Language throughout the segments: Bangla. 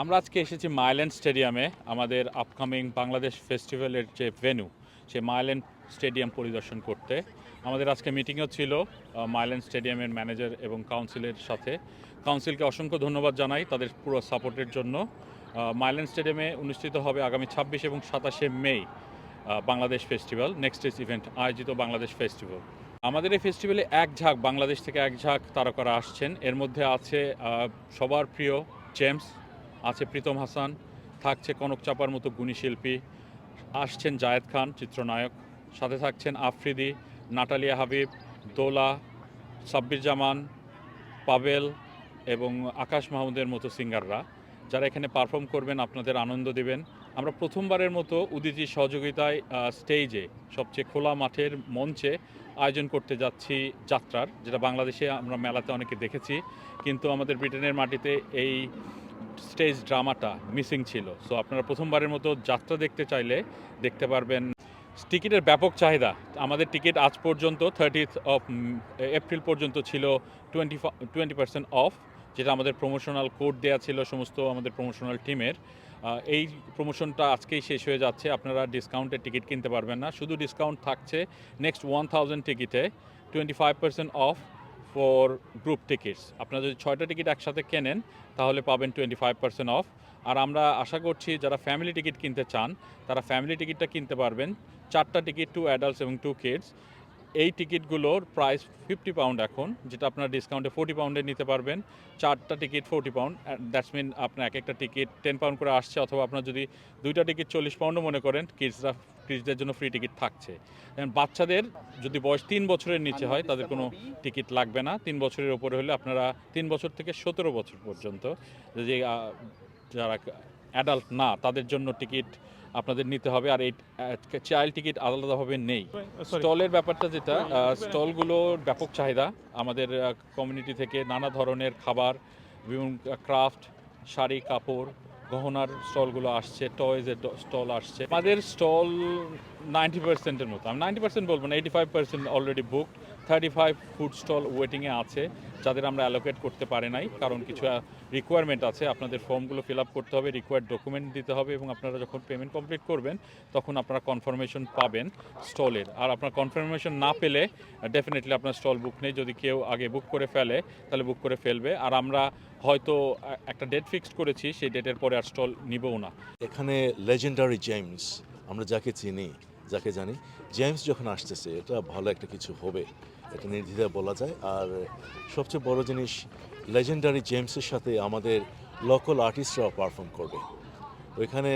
আমরা আজকে এসেছি মাইল্যান্ড স্টেডিয়ামে, আমাদের আপকামিং বাংলাদেশ ফেস্টিভ্যালের যে ভেন্যু সে মাইল্যান্ড স্টেডিয়াম পরিদর্শন করতে। আমাদের আজকে মিটিংও ছিল মাইল্যান্ড স্টেডিয়ামের ম্যানেজার এবং কাউন্সিলের সাথে। কাউন্সিলকে অসংখ্য ধন্যবাদ জানাই তাদের পুরো সাপোর্টের জন্য। মাইল্যান্ড স্টেডিয়ামে অনুষ্ঠিত হবে আগামী ছাব্বিশ এবং সাতাশে May Bangladesh festival next is event আয়োজিত বাংলাদেশ ফেস্টিভ্যাল আমাদের এই ফেস্টিভ্যালে এক ঝাঁক, বাংলাদেশ থেকে এক ঝাঁক তারকারা আসছেন। এর মধ্যে আছে সবার প্রিয় জেমস আছে প্রীতম হাসান, থাকছে কনক চাপার মতো গুণী শিল্পী। আসছেন জায়েদ খান, চিত্রনায়ক। সাথে থাকছেন আফ্রিদি, নাটালিয়া হাবিব, দোলা সাব্বির জামান পাবেল এবং আকাশ মাহমুদের মতো সিঙ্গাররা। যারা এখানে পারফর্ম করবেন, আপনাদের আনন্দ দিবেন। আমরা প্রথমবারের মতো উদিতির সহযোগিতায় স্টেজে সবচেয়ে খোলা মাঠের মঞ্চে আয়োজন করতে যাচ্ছি যাত্রার, যেটা বাংলাদেশে আমরা মেলাতে অনেকে দেখেছি। কিন্তু আমাদের ব্রিটেনের মাটিতে এই স্টেজ ড্রামাটা মিসিং ছিল। সো আপনারা প্রথমবারের মতো যাত্রা দেখতে চাইলে দেখতে পারবেন। টিকিটের ব্যাপক চাহিদা। আমাদের টিকিট আজ পর্যন্ত থার্টিথ অফ এপ্রিল পর্যন্ত ছিল টোয়েন্টি টোয়েন্টি পার্সেন্ট অফ যেটা আমাদের প্রমোশনাল কোড দেওয়া ছিল, সমস্ত আমাদের প্রমোশনাল টিমের এই প্রমোশনটা আজকেই শেষ হয়ে যাচ্ছে। আপনারা ডিসকাউন্টের টিকিট কিনতে পারবেন না। শুধু ডিসকাউন্ট থাকছে নেক্সট ওয়ান থাউজেন্ড টিকিটে twenty five percent off for group tickets. আপনারা যদি ছয়টা টিকিট একসাথে কেনেন, তাহলে পাবেন টোয়েন্টি ফাইভ পার্সেন্ট অফ আর আমরা আশা করছি যারা ফ্যামিলি টিকিট কিনতে চান, তারা ফ্যামিলি টিকিটটা কিনতে পারবেন। চারটা টিকিট টু অ্যাডাল্টস এবং টু কিডস এই টিকিটগুলোর প্রাইস ফিফটি পাউন্ড এখন, যেটা আপনার ডিসকাউন্টে ফোর্টি পাউন্ডে নিতে পারবেন। চারটা ticket forty pound that's mean আপনার এক একটা টিকিট টেন পাউন্ড করে আসছে, অথবা আপনার যদি দুইটা টিকিট চল্লিশ পাউন্ডও মনে করেন কিডসরা কিডসদের জন্য ফ্রি টিকিট থাকছে। বাচ্চাদের যদি বয়স তিন বছরের নিচে হয় তাদের কোনো টিকিট লাগবে না। তিন বছরের ওপরে হলে আপনারা তিন বছর থেকে সতেরো বছর পর্যন্ত যে যারা অ্যাডাল্ট না তাদের জন্য টিকিট আপনাদের নিতে হবে। আর এই চাইল্ড টিকিট আলাদাভাবে নেই। স্টলের ব্যাপারটা যেটা স্টলগুলোর ব্যাপক চাহিদা। আমাদের কমিউনিটি থেকে নানা ধরনের খাবার বিভিন্ন ক্রাফট শাড়ি কাপড় গহনার স্টলগুলো আসছে টয়েজের স্টল আসছে। আমাদের স্টল নাইনটি পার্সেন্টের মতো। আমি নাইনটি পার্সেন্ট বলব না eighty five percent already booked thirty five food stall ওয়েটিংয়ে আছে, যাদের আমরা অ্যালোকেট করতে পারি নাই, কারণ কিছু রিকোয়ারমেন্ট আছে। আপনাদের ফর্মগুলো ফিল আপ করতে হবে রিকোয়ার্ড ডকুমেন্ট দিতে হবে, এবং আপনারা যখন পেমেন্ট কমপ্লিট করবেন, তখন আপনারা কনফার্মেশন পাবেন স্টলের। আর আপনার কনফার্মেশন না পেলে ডেফিনেটলি আপনার স্টল বুক নেই। যদি কেউ আগে বুক করে ফেলে, তাহলে বুক করে ফেলবে। আর আমরা হয়তো একটা ডেট ফিক্সড করেছি, সেই ডেটের পরে আর স্টল নিবও না। এখানে লেজেন্ডারি জেমস আমরা যাকে চিনি যাকে জানি। জেমস যখন আসতেছে, এটা ভালো একটা কিছু হবে, এটা নির্দ্বিধায় বলা যায়। আর সবচেয়ে বড় জিনিস লেজেন্ডারি জেমসের সাথে আমাদের লোকাল আর্টিস্টরাও পারফর্ম করবে। ওইখানে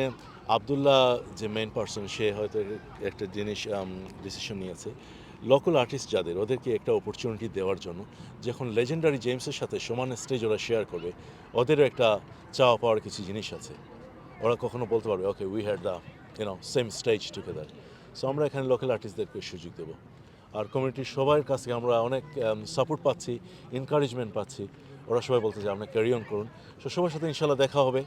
আবদুল্লাহ যে মেন পার্সন সে হয়তো একটা জিনিস ডিসিশন নিয়েছে। লোকাল আর্টিস্ট যাদের, ওদেরকে একটা অপরচুনিটি দেওয়ার জন্য, যখন লেজেন্ডারি জেমসের সাথে সমান স্টেজ ওরা শেয়ার করবে, ওদেরও একটা চাওয়া পাওয়ার কিছু জিনিস আছে। ওরা কখনো বলতে পারবে okay we had the you know same stage together so আমরা এখানে লোকাল আর্টিস্টদেরকে সুযোগ দেবো। আর কমিউনিটির সবার কাছ থেকে আমরা অনেক সাপোর্ট পাচ্ছি এনকারেজমেন্ট পাচ্ছি। ওরা সবাই বলতে যে, আপনার ক্যারি অন করুন। সো সবার সাথে ইনশাল্লাহ দেখা হবে।